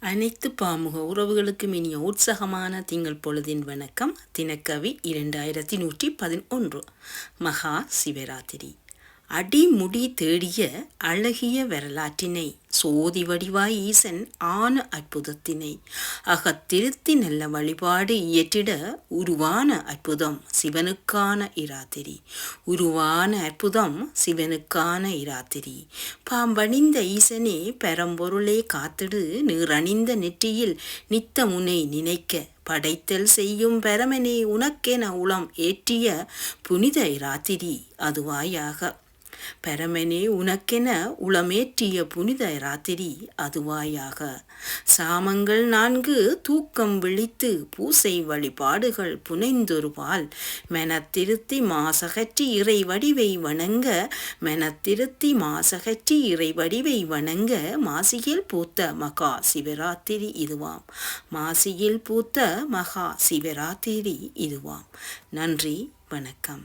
அனைத்து பாமுக உறவுகளுக்கும் இனிய உற்சாகமான திங்கள் பொழுதின் வணக்கம். தினக்கவி இரண்டாயிரத்தி நூற்றி பதினொன்று. மகா சிவராத்திரி. அடிமுடி தேடிய அழகிய வரலாற்றினை சோதி வடிவாய் ஈசன் ஆன அற்புதத்தினை அகத்திருத்தி நல்ல வழிபாடு இயற்றிட உருவான அற்புதம் சிவனுக்கான இராத்திரி. உருவான அற்புதம் சிவனுக்கான இராத்திரி. பாம்பணிந்த ஈசனே பெரம்பொருளே காத்திடு நீரணிந்த நெற்றியில் நித்த முனை நினைக்க படைத்தல் செய்யும் பரமனே உனக்கென உளம் ஏற்றிய புனித இராத்திரி அதுவாயாக. பரமனே உனக்கென உளமேற்றிய புனித ராத்திரி அதுவாயாக. சாமங்கள் நான்கு தூக்கம் விழித்து பூசை வழிபாடுகள் புனைந்தொருபால் மெனத்திருத்தி மாசகற்றி இறை வடிவை வணங்க மெனத்திருத்தி மாசகற்றி இறை வடிவை வணங்க மாசியில் பூத்த மகா சிவராத்திரி இதுவாம். மாசியில் பூத்த மகா சிவராத்திரி இதுவாம். நன்றி வணக்கம்.